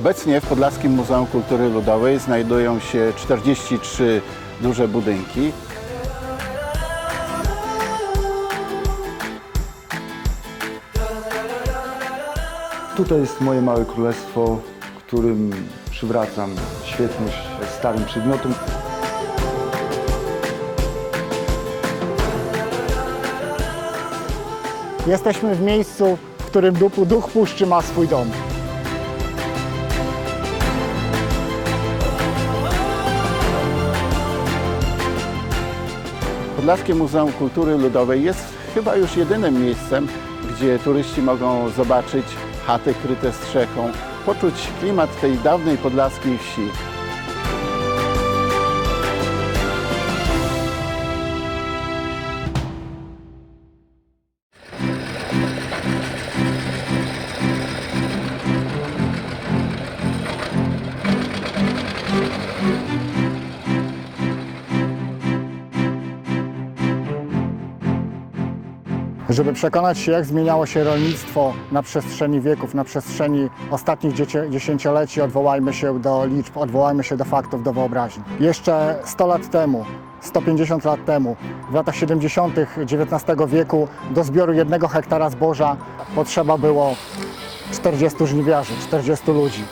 Obecnie w Podlaskim Muzeum Kultury Ludowej znajdują się 43 duże budynki. Tutaj jest moje małe królestwo, którym przywracam świetność starym przedmiotom. Jesteśmy w miejscu, w którym duch, puszczy ma swój dom. Podlaskie Muzeum Kultury Ludowej jest chyba już jedynym miejscem, gdzie turyści mogą zobaczyć chaty kryte strzechą, poczuć klimat tej dawnej podlaskiej wsi. Żeby przekonać się, jak zmieniało się rolnictwo na przestrzeni wieków, na przestrzeni ostatnich dziesię- dziesięcioleci, odwołajmy się do liczb, odwołajmy się do faktów, do wyobraźni. Jeszcze 100 lat temu, 150 lat temu, w latach 70. XIX wieku do zbioru jednego hektara zboża potrzeba było 40 żniwiarzy, 40 ludzi.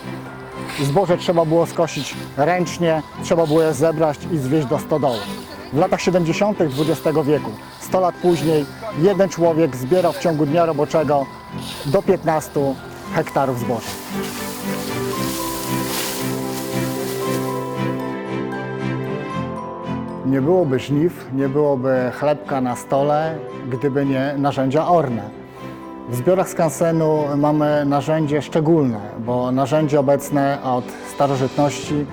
Zboże trzeba było skosić ręcznie, trzeba było je zebrać i zwieźć do stodoły. W latach 70. XX wieku, 100 lat później, jeden człowiek zbierał w ciągu dnia roboczego do 15 hektarów zboża. Nie byłoby żniw, nie byłoby chlebka na stole, gdyby nie narzędzia orne. W zbiorach skansenu mamy narzędzie szczególne, bo narzędzie obecne od starożytności,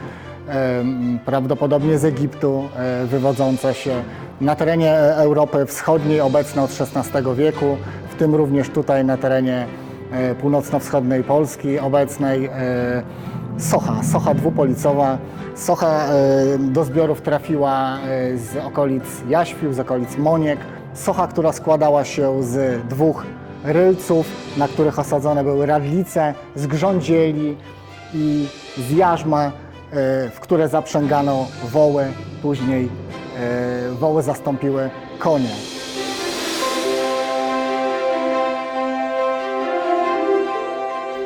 prawdopodobnie z Egiptu, e, wywodzące się na terenie Europy Wschodniej, obecne od XVI wieku, w tym również tutaj na terenie e, północno-wschodniej Polski, obecnej e, socha, socha dwupolicowa. Socha do zbiorów trafiła z okolic Jaświł, z okolic Moniek. Socha, która składała się z dwóch rylców, na których osadzone były radlice, z grządzieli i z jarzma, w które zaprzęgano woły. Później e, woły zastąpiły konie.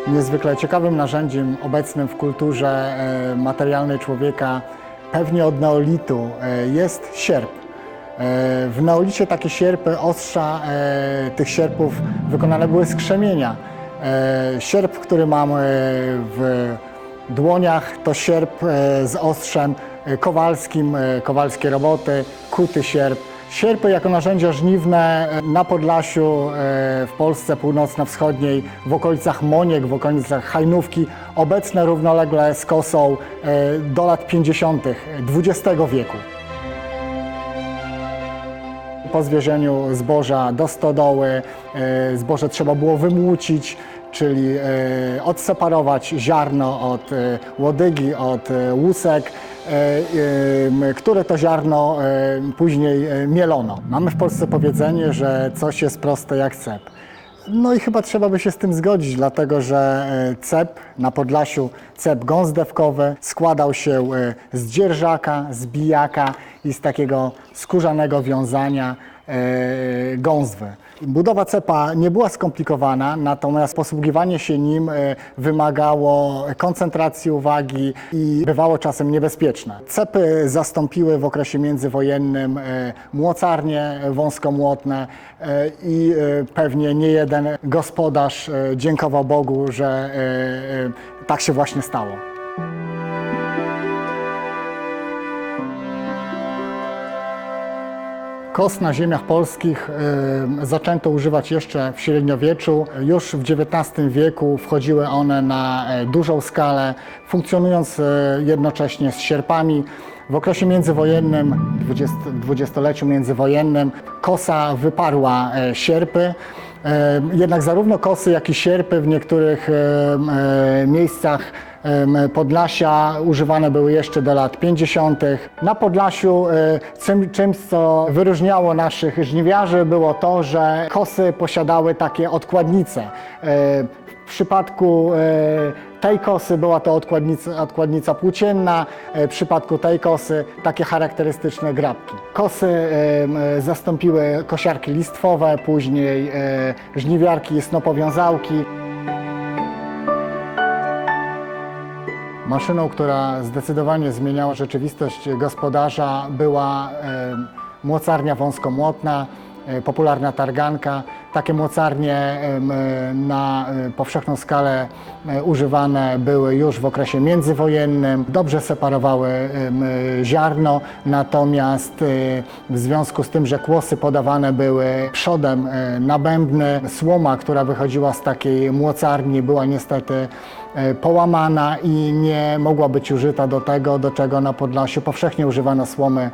Niezwykle ciekawym narzędziem obecnym w kulturze e, materialnej człowieka, pewnie od neolitu, e, jest sierp. E, W neolicie takie sierpy, ostrza e, tych sierpów wykonane były z krzemienia. E, Sierp, który mamy w dłoniach, to sierp e, z ostrzem e, kowalskim, e, kowalskie roboty, kuty sierp. Sierpy jako narzędzia żniwne na Podlasiu, w Polsce północno-wschodniej, w okolicach Moniek, w okolicach Hajnówki, obecne równolegle z kosą do lat 50. XX wieku. Po zwiezieniu zboża do stodoły e, zboże trzeba było wymłócić, czyli e, odseparować ziarno od e, łodygi, od łusek, które to ziarno później mielono. Mamy w Polsce powiedzenie, że coś jest proste jak cep. No i chyba trzeba by się z tym zgodzić, dlatego że e, cep na Podlasiu, cep gąsdewkowy składał się e, z dzierżaka, z bijaka i z takiego skórzanego wiązania e, gąswy. Budowa cepa nie była skomplikowana, natomiast posługiwanie się nim e, wymagało koncentracji uwagi i bywało czasem niebezpieczne. Cepy zastąpiły w okresie międzywojennym e, młocarnie wąskomłotne e, i pewnie nie jeden gospodarz dziękował Bogu, że tak się właśnie stało. Kos na ziemiach polskich e, zaczęto używać jeszcze w średniowieczu. Już w XIX wieku wchodziły one na e, dużą skalę, funkcjonując e, jednocześnie z sierpami. W okresie międzywojennym, 20 dwudziestoleciu międzywojennym, kosa wyparła sierpy. E, Jednak zarówno kosy, jak i sierpy w niektórych e, e, miejscach Podlasia używane były jeszcze do lat 50. Na Podlasiu e, czym, czymś, co wyróżniało naszych żniwiarzy było to, że kosy posiadały takie odkładnice. W przypadku e, tej kosy była to odkładnica, odkładnica płócienna, e, w przypadku tej kosy takie charakterystyczne grabki. Kosy e, zastąpiły kosiarki listwowe, później żniwiarki snopowiązałki. Maszyną, która zdecydowanie zmieniała rzeczywistość gospodarza była młocarnia wąskomłotna, popularna targanka. Takie młocarnie em, e, na e, powszechną skalę e, używane były już w okresie międzywojennym. Dobrze separowały ziarno, natomiast w związku z tym, że kłosy podawane były przodem na bębny, słoma, która wychodziła z takiej młocarni była niestety połamana i nie mogła być użyta do tego, do czego na Podlasiu powszechnie używano słomy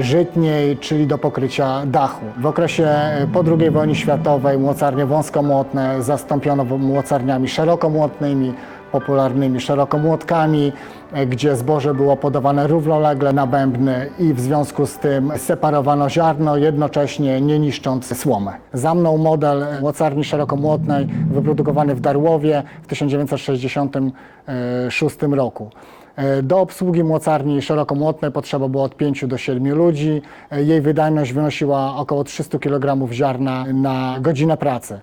żytniej, czyli do pokrycia dachu. W okresie po II wojnie światowej młocarnie wąskomłotne zastąpiono młocarniami szerokomłotnymi, popularnymi szerokomłotkami, e, gdzie zboże było podawane równolegle na bębny i w związku z tym separowano ziarno, jednocześnie nie niszcząc słomę. Za mną model mocarni szerokomłotnej wyprodukowany w Darłowie w 1966 roku. E, Do obsługi mocarni szerokomłotnej potrzeba było od 5 do 7 ludzi. E, Jej wydajność wynosiła około 300 kg ziarna na godzinę pracy.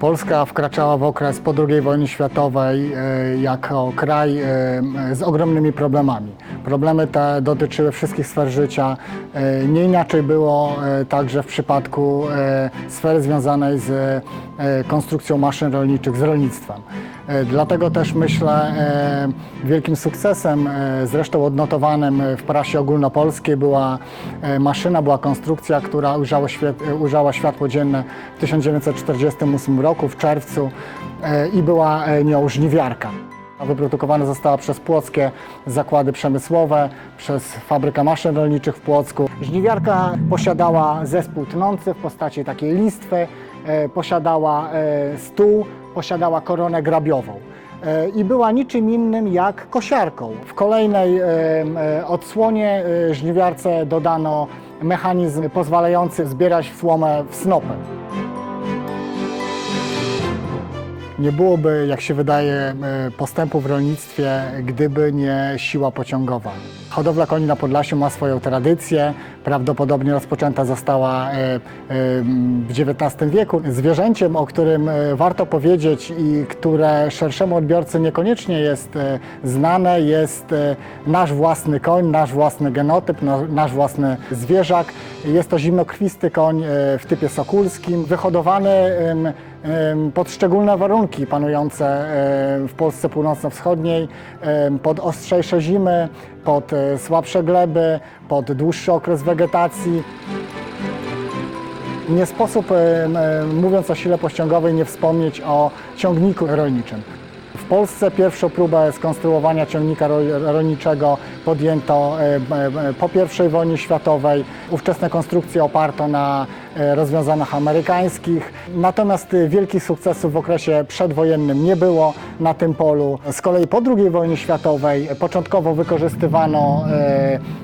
Polska wkraczała w okres po II wojnie światowej e, jako kraj z ogromnymi problemami. Problemy te dotyczyły wszystkich sfer życia. E, Nie inaczej było e, także w przypadku e, sfery związanej z konstrukcją maszyn rolniczych, z rolnictwem. Dlatego też myślę, wielkim sukcesem, zresztą odnotowanym w prasie ogólnopolskiej była maszyna, była konstrukcja, która ujrzała, świat, ujrzała światło dzienne w 1948 roku, w czerwcu i była nią żniwiarka. Wyprodukowana została przez płockie zakłady przemysłowe, przez fabrykę maszyn rolniczych w Płocku. Żniwiarka posiadała zespół tnący w postaci takiej listwy, e, posiadała e, stół, posiadała koronę grabiową e, i była niczym innym jak kosiarką. W kolejnej odsłonie żniwiarce dodano mechanizm pozwalający zbierać słomę w snopy. Nie byłoby, jak się wydaje, e, postępu w rolnictwie, gdyby nie siła pociągowa. Hodowla koni na Podlasiu ma swoją tradycję. Prawdopodobnie rozpoczęta została e, e, w XIX wieku. Zwierzęciem, o którym e, warto powiedzieć i które szerszemu odbiorcy niekoniecznie jest znane, jest nasz własny koń, nasz własny genotyp, no- nasz własny zwierzak. Jest to zimnokrwisty koń w typie sokulskim, wyhodowany pod szczególne warunki panujące w Polsce północno-wschodniej, pod ostrzejsze zimy, pod e, słabsze gleby, pod dłuższy okres wegetacji. Nie sposób, em, em, mówiąc o sile pościągowej, nie wspomnieć o ciągniku rolniczym. W Polsce pierwszą próbę skonstruowania ciągnika ro- rolniczego podjęto e, e, po I wojnie światowej. Ówczesne konstrukcje oparto na e, rozwiązaniach amerykańskich. Natomiast wielkich sukcesów w okresie przedwojennym nie było na tym polu. Z kolei po II wojnie światowej początkowo wykorzystywano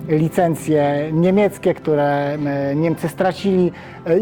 licencje niemieckie, które Niemcy stracili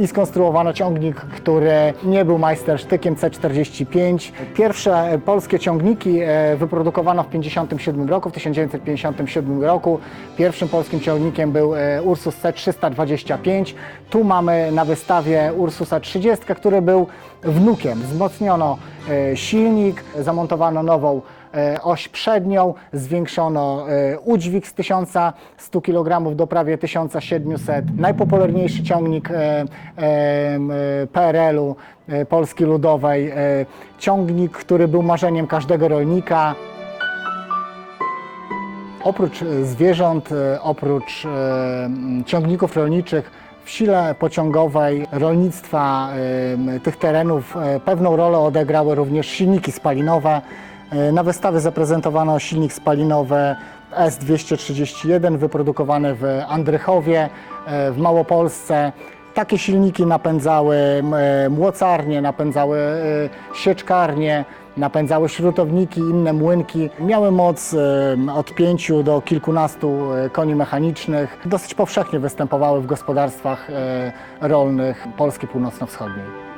i skonstruowano ciągnik, który nie był majstersztykiem C45. Pierwsze polskie ciągniki wyprodukowano w 1957 roku, w 1957 roku. Pierwszym polskim ciągnikiem był e, Ursus C325. Tu mamy na wystawie Ursusa 30, który był wnukiem. Wzmocniono e, silnik, zamontowano nową e, oś przednią, zwiększono udźwig z 1100 kg do prawie 1700. Najpopularniejszy ciągnik PRL-u Polski Ludowej, ciągnik, który był marzeniem każdego rolnika. Oprócz e, zwierząt, e, oprócz e, ciągników rolniczych, w sile pociągowej rolnictwa tych terenów pewną rolę odegrały również silniki spalinowe. Na wystawie zaprezentowano silnik spalinowy S231 wyprodukowany w Andrychowie w Małopolsce. Takie silniki napędzały e, młocarnie, napędzały e, sieczkarnie, napędzały śrutowniki, inne młynki. Miały moc e, od 5 do kilkunastu koni mechanicznych. Dosyć powszechnie występowały w gospodarstwach rolnych Polski Północno-Wschodniej.